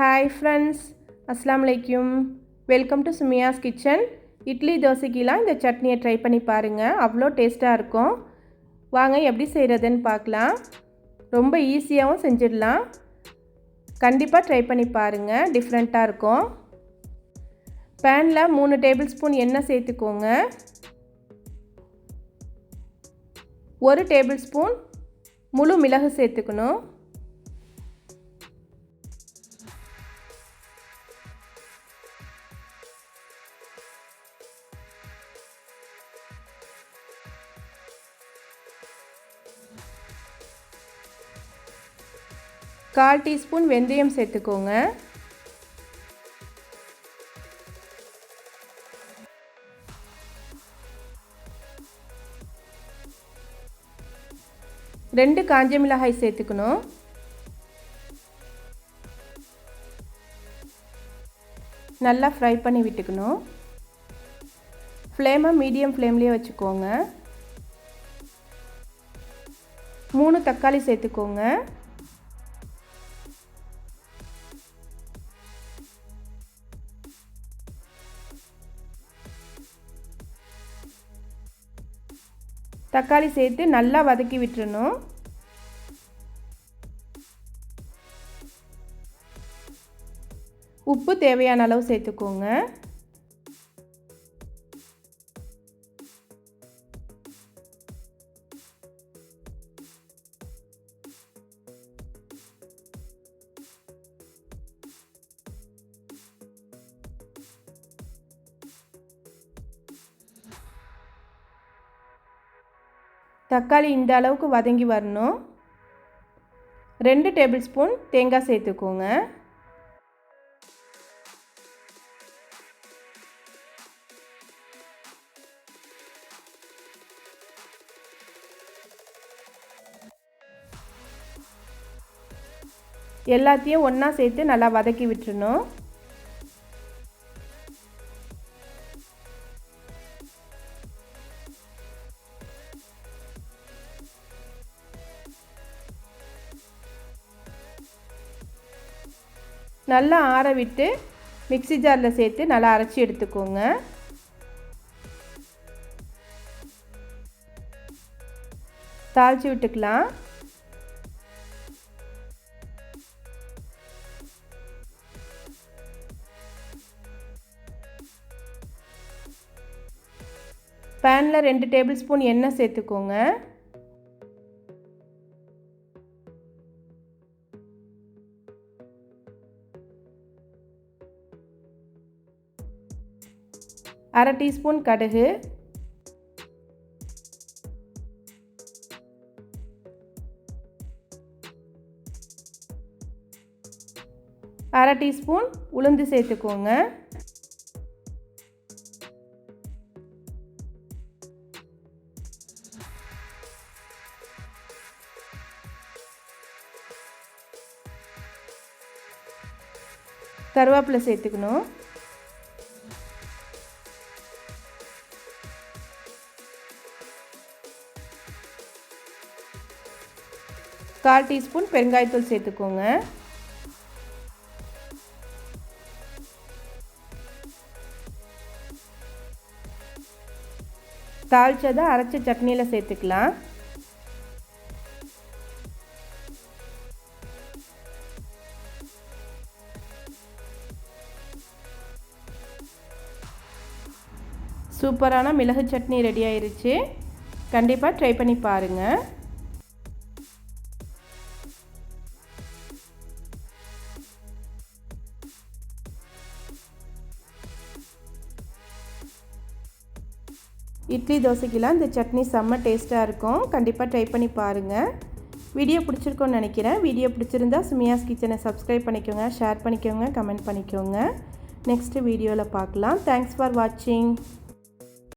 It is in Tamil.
ஹாய் ஃப்ரெண்ட்ஸ் அஸ்லாம் வலைக்கும் welcome to Sumiya's kitchen idli தோசைக்கெலாம் இந்த சட்னியை ட்ரை பண்ணி பாருங்கள் அவ்வளோ டேஸ்ட்டாக இருக்கும். வாங்க எப்படி செய்கிறதுன்னு பார்க்கலாம். ரொம்ப ஈஸியாகவும் செஞ்சிடலாம். கண்டிப்பாக ட்ரை பண்ணி பாருங்கள் டிஃப்ரெண்ட்டாக இருக்கும். பேனில் மூணு டேபிள் ஸ்பூன் எண்ணெய் சேர்த்துக்கோங்க. ஒரு டேபிள் ஸ்பூன் முழு மிளகு சேர்த்துக்கணும். கால் டீஸ்பூன் வெந்தயம் சேர்த்துக்கோங்க. ரெண்டு காஞ்ச மிளகாய் சேர்த்துக்கணும். நல்லா ஃப்ரை பண்ணி விட்டுக்கணும். ஃப்ளேமை மீடியம் ஃப்ளேம்லேயே வச்சுக்கோங்க. மூணு தக்காளி சேர்த்துக்கோங்க. தக்காளி சேர்த்து நல்லா வதக்கி விட்டுறணும். உப்பு தேவையான அளவு சேர்த்துக்கோங்க. தக்காளி இந்த அளவுக்கு வதங்கி வரணும். ரெண்டு டேபிள் ஸ்பூன் தேங்காய் சேர்த்துக்கோங்க. எல்லாத்தையும் ஒன்றா சேர்த்து நல்லா வதக்கி விட்டுறணும். நல்லா ஆற விட்டு மிக்சி ஜாரில் சேர்த்து நல்லா அரைச்சி எடுத்துக்கோங்க. தாளித்து விட்டுக்கலாம். பேனில் ரெண்டு டேபிள் ஸ்பூன் எண்ணெய் சேர்த்துக்கோங்க. அரை டீஸ்பூன் கடுகு. அரை டீஸ்பூன் உளுந்து சேர்த்துக்கோங்க. கருவேப்பிலை சேர்த்துக்கணும். கால் டீஸ்பூன் பெருங்காயத்தூள் சேர்த்துக்கோங்க. தாளிச்சதை அரைச்ச சட்னியில் சேர்த்துக்கலாம். சூப்பரான மிளகு சட்னி ரெடி ஆயிருச்சு. கண்டிப்பாக ட்ரை பண்ணி பாருங்கள் இட்லி தோசைக்கெலாம் இந்த சட்னி செம்ம டேஸ்ட்டாக இருக்கும். கண்டிப்பாக ட்ரை பண்ணி பாருங்கள் வீடியோ பிடிச்சிருக்கோன்னு நினைக்கிறேன். வீடியோ பிடிச்சிருந்தா சுமியாஸ் கிச்சனை சப்ஸ்கிரைப் பண்ணிக்கோங்க ஷேர் பண்ணிக்கோங்க கமெண்ட் பண்ணிக்கோங்க. நெக்ஸ்ட்டு வீடியோவில் பார்க்கலாம். தேங்க்ஸ் ஃபார் வாட்சிங்